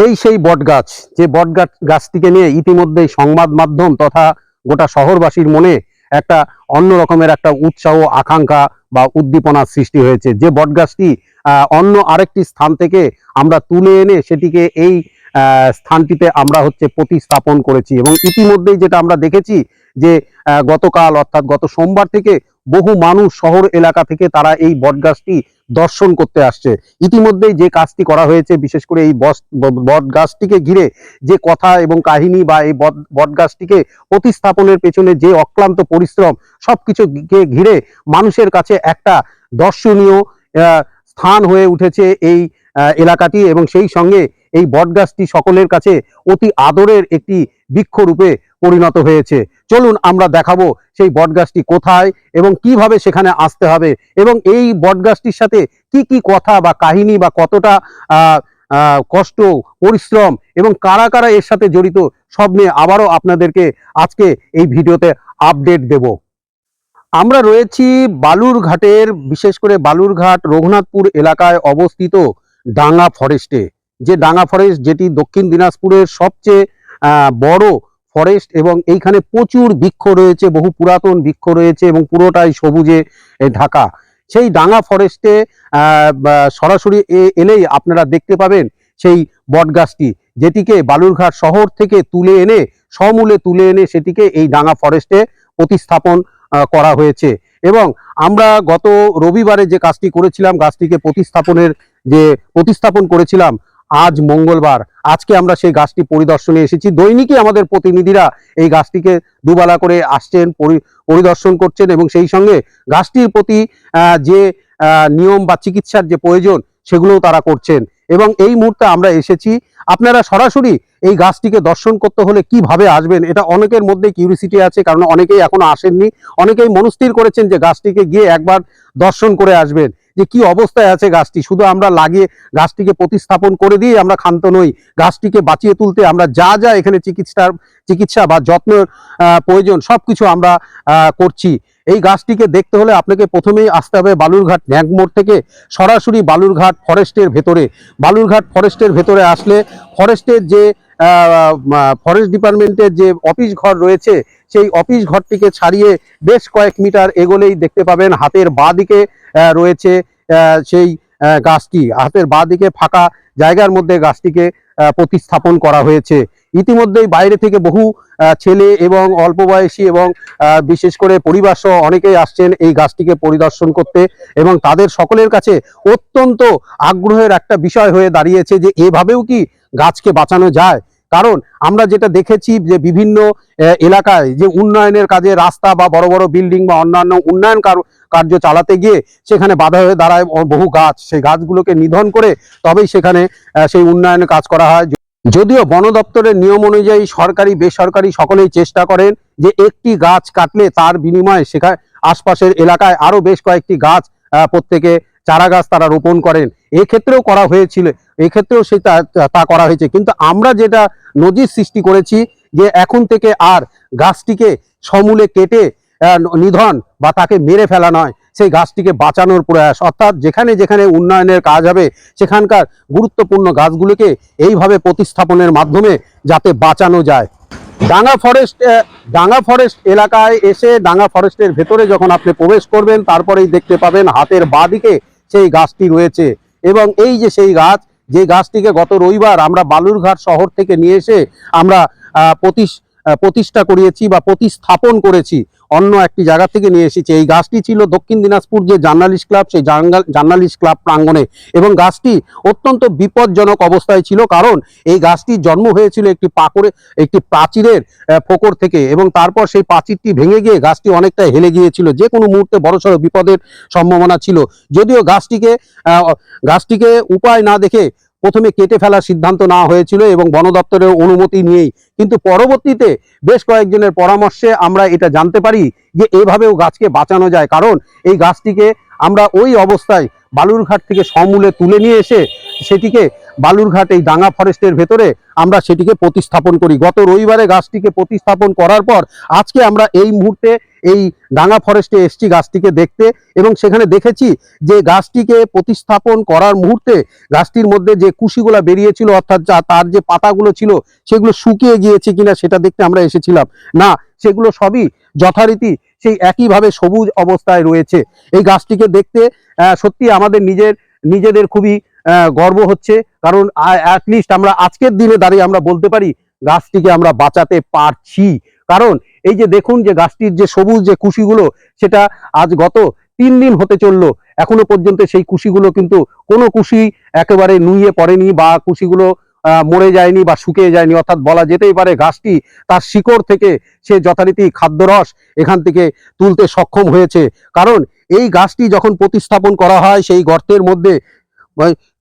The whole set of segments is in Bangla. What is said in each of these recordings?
এই সেই বট গাছ যে বট গাছ গাছটিকে নিয়ে ইতিমধ্যেই সংবাদ মাধ্যম তথা গোটা শহরবাসীর মনে একটা অন্য রকমের একটা উৎসাহ আকাঙ্ক্ষা বা উদ্দীপনার সৃষ্টি হয়েছে। যে বট গাছটি আহ, অন্য আরেকটি স্থান থেকে আমরা তুলে এনে সেটিকে এই স্থানটিতে আমরা হচ্ছে প্রতিস্থাপন করেছি এবং ইতিমধ্যেই যেটা আমরা দেখেছি যে গতকাল অর্থাৎ গত সোমবার থেকে বহু মানুষ শহর এলাকা থেকে তারা এই বটগাছটি দর্শন করতে আসছে। ইতিমধ্যেই যে কাজটি করা হয়েছে, বিশেষ করে এই বট গাছটিকে ঘিরে যে কথা এবং কাহিনী বা এই বট গাছটিকে প্রতিস্থাপনের পেছনে যে অক্লান্ত পরিশ্রম সব সবকিছুকে ঘিরে মানুষের কাছে একটা দর্শনীয় স্থান হয়ে উঠেছে এই এলাকাটি এবং সেই সঙ্গে এই বটগাছটি সকলের কাছে অতি আদরের একটি বৃক্ষরূপে পরিণত হয়েছে। চলুন আমরা দেখাবো সেই বটগাছটি কোথায় এবং কীভাবে সেখানে আসতে হবে এবং এই বটগাছটির সাথে কি কি কথা বা কাহিনী বা কতটা কষ্ট, পরিশ্রম এবং কারা কারা এর সাথে জড়িত সব নিয়ে আবারও আপনাদেরকে আজকে এই ভিডিওতে আপডেট দেব। আমরা রয়েছি বালুরঘাটের, বিশেষ করে বালুরঘাট, রঘুনাথপুর এলাকায় অবস্থিত ডাঙ্গা ফরেস্টে। যে ডাঙ্গা ফরেস্ট যেটি দক্ষিণ দিনাজপুরের সবচেয়ে বড় ফরেস্ট এবং এইখানে প্রচুর বৃক্ষ রয়েছে, বহু পুরাতন বৃক্ষ রয়েছে এবং পুরোটাই সবুজে ঢাকা। সেই ডাঙা ফরেস্টে সরাসরি এলেই আপনারা দেখতে পাবেন সেই বটগাছটি, যেটিকে বালুরঘাট শহর থেকে তুলে এনে, সমূলে তুলে এনে সেটিকে এই ডাঙা ফরেস্টে প্রতিস্থাপন করা হয়েছে। এবং আমরা গত রবিবারে যে কাজটি করেছিলাম, গাছটিকে প্রতিস্থাপনের যে, প্রতিস্থাপন করেছিলাম আজ মঙ্গলবার। আজকে আমরা সেই গাছটি পরিদর্শনে এসেছি। দৈনিকই আমাদের প্রতিনিধিরা এই গাছটিকে দুবেলা করে আসছেন, পরি- পরিদর্শন করছেন এবং সেই সঙ্গে গাছটির প্রতি যে নিয়ম বা চিকিৎসার যে প্রয়োজন সেগুলোও তারা করছেন। এবং এই মুহূর্তে আমরা এসেছি। আপনারা সরাসরি এই গাছটিকে দর্শন করতে হলে কীভাবে আসবেন? এটা অনেকের মধ্যে কিউরিসিটি আছে, কারণ অনেকেই এখনও আসেননি। অনেকেই মনস্থির করেছেন যে গাছটিকে গিয়ে একবার দর্শন করে আসবেন। যে কি অবস্থায় আছে গাছটি? শুধু আমরা লাগিয়ে গাছটিকে প্রতিস্থাপন করে দিয়ে আমরা ক্ষান্ত নই। গাছটিকে বাঁচিয়ে তুলতে আমরা যা যা এখানে চিকিৎসার চিকিৎসা বা যত্নের প্রয়োজন সব কিছু আমরা করছি। এই গাছটিকে দেখতে হলে আপনাকে প্রথমেই আসতে হবে বালুরঘাট ন্যাগমোড় থেকে সরাসরি বালুরঘাট ফরেস্টের ভেতরে। বালুরঘাট ফরেস্টের ভেতরে আসলে ফরেস্টের যে ফরেস্ট ডিপার্টমেন্টের যে অফিস ঘর রয়েছে, সেই অফিস ঘরটিকে ছাড়িয়ে বেশ কয়েক মিটার এগোলেই দেখতে পাবেন হাতের বাঁ দিকে রয়েছে সেই গাছটি। হাতের বাঁ দিকে ফাঁকা জায়গার মধ্যে গাছটিকে প্রতিস্থাপন করা হয়েছে। ইতিমধ্যেই বাইরে থেকে বহু ছেলে এবং অল্প বয়সী এবং বিশেষ করে পরিবার সহ অনেকেই আসছেন এই গাছটিকে পরিদর্শন করতে এবং তাদের সকলের কাছে অত্যন্ত আগ্রহের একটা বিষয় হয়ে দাঁড়িয়েছে যে এভাবেও কি গাছকে বাঁচানো যায়? কারণ আমরা যেটা দেখেছি যে বিভিন্ন এলাকায় যে উন্নয়নের কাজে রাস্তা বা বড় বড় বিল্ডিং বা অন্যান্য উন্নয়ন কার- কার্য চালাতে গিয়ে সেখানে বাধা হয়ে দাঁড়ায় বহু গাছ। সেই গাছগুলোকে নিধন করে তবেই সেখানে সেই উন্নয়নের কাজ করা হয়। যদিও বন দপ্তরের নিয়ম অনুযায়ী সরকারি, বেসরকারি সকলেই চেষ্টা করেন যে একটি গাছ কাটলে তার বিনিময়ে সেখানে, আশপাশের এলাকায় আরও বেশ কয়েকটি গাছ প্রত্যেকে চারা গাছ তারা রোপণ করেন। এক্ষেত্রেও করা হয়েছিল। এক্ষেত্রেও সে তা করা হয়েছে। কিন্তু আমরা যেটা নজির সৃষ্টি করেছি যে এখন থেকে আর গাছটিকে সমূলে কেটে নিধন বা তাকে মেরে ফেলা নয়। সেই গাছটিকে বাঁচানোর প্রয়াস। অর্থাৎ যেখানে যেখানে উন্নয়নের কাজ হবে, সেখানকার গুরুত্বপূর্ণ গাছগুলোকে এইভাবে প্রতিস্থাপনের মাধ্যমে যাতে বাঁচানো যায়। ডাঙ্গা ফরেস্ট ডাঙ্গা ফরেস্ট এলাকায় এসে ডাঙ্গা ফরেস্টের ভেতরে যখন আপনি প্রবেশ করবেন, তারপরেই দেখতে পাবেন হাতের বাঁদিকে সেই গাছটি রয়েছে। এবং এই যে সেই গাছ যে গাছটিকে গত রবিবার আমরা বালুরঘাট শহর থেকে নিয়ে এসে আমরা প্রতিষ্ঠা করিয়েছি বা প্রতিস্থাপন করেছি অন্য একটি জায়গা থেকে নিয়ে এসেছি। এই গাছটি ছিল দক্ষিণ দিনাজপুর যে জার্নালিস্ট ক্লাব, সেই জার্নালিস্ট ক্লাব প্রাঙ্গণে। এবং গাছটি অত্যন্ত বিপজ্জনক অবস্থায় ছিল কারণ এই গাছটির জন্ম হয়েছিল একটি পাকড়ে, একটি প্রাচীরের ফোকর থেকে। এবং তারপর সেই প্রাচীরটি ভেঙে গিয়ে গাছটি অনেকটা হেলে গিয়েছিল। যে কোনো মুহূর্তে বড়সড় বিপদের সম্ভাবনা ছিল। যদিও গাছটিকে গাছটিকে উপায় না দেখে প্রথমে কেটে ফেলার সিদ্ধান্ত নেওয়া হয়েছিল এবং বন দপ্তরের অনুমতি নিয়েই। কিন্তু পরবর্তীতে বেশ কয়েকজনের পরামর্শে আমরা এটা জানতে পারি যে এভাবেও গাছকে বাঁচানো যায়। কারণ এই গাছটিকে আমরা ওই অবস্থায় বালুরঘাট থেকে সমূলে তুলে নিয়ে এসে সেটিকে বালুরঘাট এই ডাঙ্গা ফরেস্টের ভেতরে আমরা সেটিকে প্রতিস্থাপন করি। গত রবিবারে গাছটিকে প্রতিস্থাপন করার পর আজকে আমরা এই মুহূর্তে এই ডাঙ্গা ফরেস্টে এসছি গাছটিকে দেখতে এবং সেখানে দেখেছি যে গাছটিকে প্রতিস্থাপন করার মুহূর্তে গাছটির মধ্যে যে কুশিগুলা বেরিয়েছিল অর্থাৎ তার যে পাতাগুলো ছিল সেগুলো শুকিয়ে গিয়েছে কিনা সেটা দেখতে আমরা এসেছিলাম। না, সেগুলো সবই যথারীতি সেই একইভাবে সবুজ অবস্থায় রয়েছে। এই গাছটিকে দেখতে সত্যি আমাদের নিজের, নিজেদের খুবই গর্ব হচ্ছে। কারণ অ্যাটলিস্ট আমরা আজকের দিনে দাঁড়িয়ে আমরা বলতে পারি, গাছটিকে আমরা বাঁচাতে পারছি। কারণ, এই যে দেখুন যে গাছটির যে সবুজ যে কুশিগুলো, সেটা আজ গত তিন দিন হতে চলল। এখনও পর্যন্ত সেই কুশিগুলো কিন্তু কোনো কুশি একেবারে নুইয়ে পড়েনি বা কুশিগুলো মরে যায়নি বা শুকিয়ে যায়নি, অর্থাৎ বলা যেতেই পারে গাছটি তার শিকড় থেকে সে যথারীতি খাদ্যরস এখান থেকে তুলতে সক্ষম হয়েছে। কারণ এই গাছটি যখন প্রতিস্থাপন করা হয় সেই গর্তের মধ্যে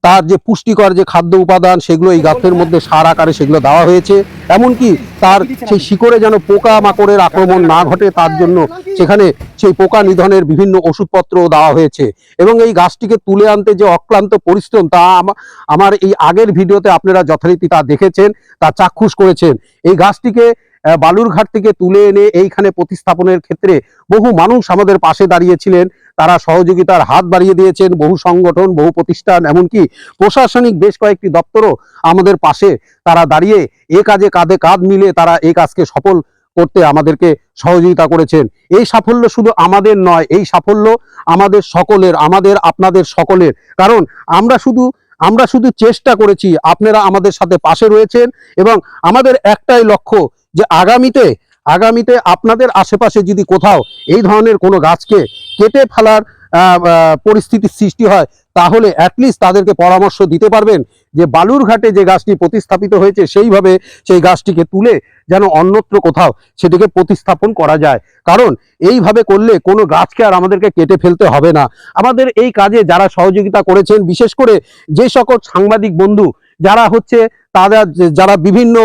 তার যে পুষ্টিকর যে খাদ্য উপাদান, সেগুলো এই গাছের মধ্যে সার আকারে সেগুলো দেওয়া হয়েছে। এমনকি তার সেই শিকড়ে যেন পোকা মাকড়ের আক্রমণ না ঘটে, তার জন্য সেখানে সেই পোকা নিধনের বিভিন্ন ওষুধপত্র দেওয়া হয়েছে। এবং এই গাছটিকে তুলে আনতে যে অক্লান্ত পরিশ্রম, তা আমা- আমার এই আগের ভিডিওতে আপনারা যথারীতি তা দেখেছেন, তা চাক্ষুষ করেছেন। এই গাছটিকে বালুরঘাট থেকে তুলে এনে এইখানে প্রতিস্থাপনের ক্ষেত্রে বহু মানুষ আমাদের পাশে দাঁড়িয়েছিলেন। তারা সহযোগিতার হাত বাড়িয়ে দিয়েছেন, বহু সংগঠন, বহু প্রতিষ্ঠান, এমনকি প্রশাসনিক বেশ কয়েকটি দপ্তরও আমাদের পাশে তারা দাঁড়িয়ে এ কাজে কাঁধে কাঁধ মিলে তারা এই কাজকে সফল করতে আমাদেরকে সহযোগিতা করেছেন। এই সাফল্য শুধু আমাদের নয়, এই সাফল্য আমাদের সকলের, আমাদের আপনাদের সকলের। কারণ আমরা শুধু আমরা শুধু চেষ্টা করেছি আপনারা আমাদের সাথে পাশে রয়েছেন এবং আমাদের একটাই লক্ষ্য যে আগামীতে আগামীতে আপনাদের আশেপাশে যদি কোথাও এই ধরনের কোনো গাছকে কেটে ফেলার পরিস্থিতির সৃষ্টি হয়, তাহলে অ্যাটলিস্ট তাদেরকে পরামর্শ দিতে পারবেন যে বালুরঘাটে যে গাছটি প্রতিস্থাপিত হয়েছে, সেইভাবে সেই গাছটিকে তুলে যেন অন্যত্র কোথাও সেটিকে প্রতিস্থাপন করা যায়। কারণ এইভাবে করলে কোনো গাছকে আর আমাদেরকে কেটে ফেলতে হবে না। আমাদের এই কাজে যারা সহযোগিতা করেছেন, বিশেষ করে যে সকল সাংবাদিক বন্ধু, যারা হচ্ছে তারা, যারা বিভিন্ন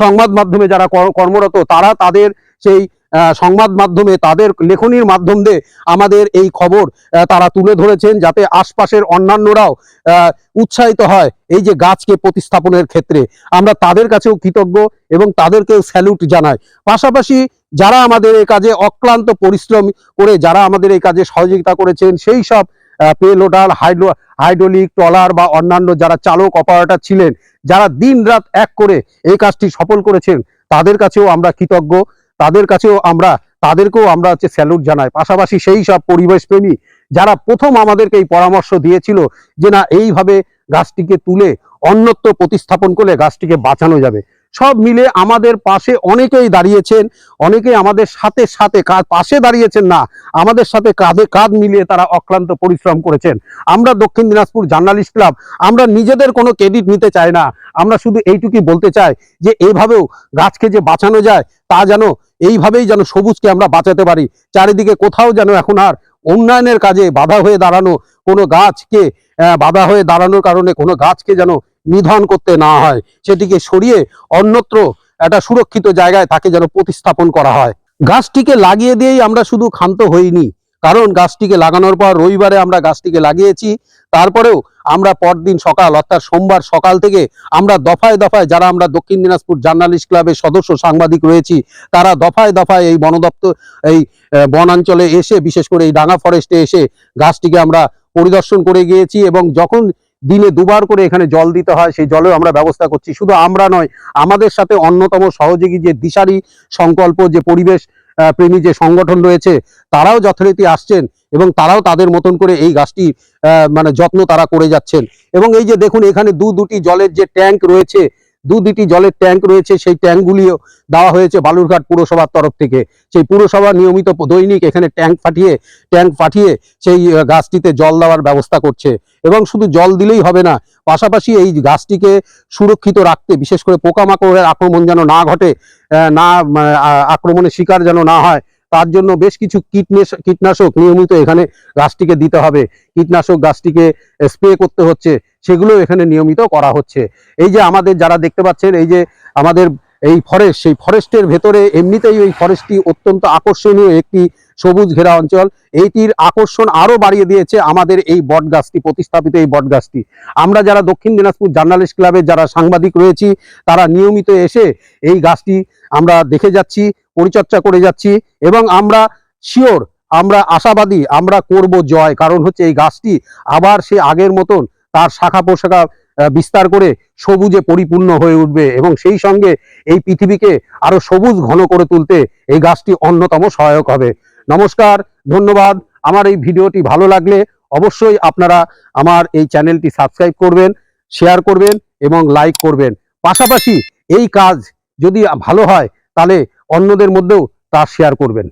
সংবাদ মাধ্যমে যারা কর্মরত, তারা তাদের সেই সংবাদ মাধ্যমে তাদের লেখনির মাধ্যম দিয়ে আমাদের এই খবর তারা তুলে ধরেছেন যাতে আশপাশের অন্যান্যরাও উৎসাহিত হয় এই যে গাছকে প্রতিস্থাপনের ক্ষেত্রে। আমরা তাদের কাছেও কৃতজ্ঞ এবং তাদেরকেও স্যালুট জানাই। পাশাপাশি যারা আমাদের এই কাজে অক্লান্ত পরিশ্রম করে, যারা আমাদের এই কাজে সহযোগিতা করেছেন, সেই সব payloader hydro, hydraulic, trawler বা অন্যান্য যারা চালক, অপারেটর ছিলেন, যারা দিন রাত এক করে এই কাজটি সফল করেছেন, তাদের কাছেও আমরা কৃতজ্ঞ। তাদের কাছেও আমরা, তাদেরকেও আমরা হচ্ছে স্যালুট জানাই। পাশাপাশি সেই সব পরিবেশ প্রেমী যারা প্রথম আমাদেরকে এই পরামর্শ দিয়েছিল যে না, এইভাবে গাছটিকে তুলে অন্যত্র প্রতিস্থাপন করলে গাছটিকে বাঁচানো যাবে। সব মিলে আমাদের পাশে অনেকেই দাঁড়িয়েছেন, অনেকেই আমাদের সাথে সাথে পাশে দাঁড়িয়েছেন না, আমাদের সাথে কাঁধে কাঁধ মিলিয়ে তারা অক্লান্ত পরিশ্রম করেছেন। আমরা দক্ষিণ দিনাজপুর জার্নালিস্ট ক্লাব, আমরা নিজেদের কোনো ক্রেডিট নিতে চাই না। আমরা শুধু এইটুকুই বলতে চাই যে এইভাবেও গাছকে যে বাঁচানো যায়, তা যেন এইভাবেই যেন সবুজকে আমরা বাঁচাতে পারি। চারিদিকে কোথাও যেন এখন আর উন্নয়নের কাজে বাধা হয়ে দাঁড়ানো, কোনো গাছকে বাধা হয়ে দাঁড়ানোর কারণে কোনো গাছকে যেন নিধন করতে না হয়। সেটিকে সরিয়ে অন্যত্র একটা সুরক্ষিত জায়গায় তাকে যেন প্রতিস্থাপন করা হয়। গাছটিকে লাগিয়ে দিয়েই আমরা শুধু ক্ষান্ত হইনি। কারণ গাছটিকে লাগানোর পর রবিবারে আমরা গাছটিকে লাগিয়েছি। তারপরেও আমরা পরদিন সকাল, অর্থাৎ সোমবার সকাল থেকে আমরা দফায় দফায় যারা আমরা দক্ষিণ দিনাজপুর জার্নালিস্ট ক্লাবের সদস্য, সাংবাদিক রয়েছি, তারা দফায় দফায় এই বন দপ্তর এই বনাঞ্চলে এসে, বিশেষ করে এই ডাঙ্গা ফরেস্টে এসে গাছটিকে আমরা পরিদর্শন করে গিয়েছি এবং যখন দিনে দুবার করে এখানে জল দিতে হয়, সেই জলেও আমরা ব্যবস্থা করছি। শুধু আমরা নয়, আমাদের সাথে অন্যতম সহযোগী যে দিশারি সংকল্প, যে পরিবেশ প্রেমী যে সংগঠন রয়েছে, তারাও যথারীতি আসছেন। এবং তারাও তাদের মতন করে এই গাছটি মানে যত্ন তারা করে যাচ্ছেন। এবং এই যে দেখুন, এখানে দু দুটি জলের যে ট্যাঙ্ক রয়েছে, দু দুটি জলের ট্যাঙ্ক রয়েছে, সেই ট্যাঙ্কগুলিও দেওয়া হয়েছে বালুরঘাট পুরসভার তরফ থেকে। সেই পুরসভা নিয়মিত দৈনিক এখানে ট্যাঙ্ক ফাটিয়ে ট্যাঙ্ক ফাটিয়ে সেই গাছটিতে জল দেওয়ার ব্যবস্থা করছে। এবং শুধু জল দিলেই হবে না, পাশাপাশি এই গাছটিকে সুরক্ষিত রাখতে, বিশেষ করে পোকামাকড়ের আক্রমণ যেন না ঘটে না আক্রমণের শিকার যেন না হয় তার জন্য বেশ কিছু কীটনাশক কীটনাশক নিয়মিত এখানে গাছটিকে দিতে হবে। কীটনাশক গাছটিকে স্প্রে করতে হচ্ছে, সেগুলো এখানে নিয়মিত করা হচ্ছে। এই যে আমাদের যারা দেখতে পাচ্ছেন, এই যে আমাদের এই ফরেস্ট সেই ফরেস্টের ভেতরে এমনিতেই ওই ফরেস্টটি অত্যন্ত আকর্ষণীয় একটি সবুজ ঘেরা অঞ্চল। এইটির আকর্ষণ আরও বাড়িয়ে দিয়েছে আমাদের এই বট গাছটি প্রতিস্থাপিত এই বট গাছটি আমরা যারা দক্ষিণ দিনাজপুর জার্নালিস্ট ক্লাবের যারা সাংবাদিক রয়েছি, তারা নিয়মিত এসে এই গাছটি আমরা দেখে যাচ্ছি। পরিচর্যা করে যাচ্ছি এবং আমরা শিওর আমরা আশাবাদী, আমরা করব জয়। কারণ হচ্ছে এই গাছটি আবার সে আগের মতন তার শাখা পোশাখা বিস্তার করে সবুজে পরিপূর্ণ হয়ে উঠবে এবং সেই সঙ্গে এই পৃথিবীকে আরও সবুজ ঘন করে তুলতে এই গাছটি অন্যতম সহায়ক হবে। নমস্কার, ধন্যবাদ। আমার এই ভিডিওটি ভালো লাগলে অবশ্যই আপনারা আমার এই চ্যানেলটি সাবস্ক্রাইব করবেন, শেয়ার করবেন এবং লাইক করবেন। পাশাপাশি এই কাজ যদি ভালো হয়, তাহলে অন্যদের মধ্যেও তা শেয়ার করবেন।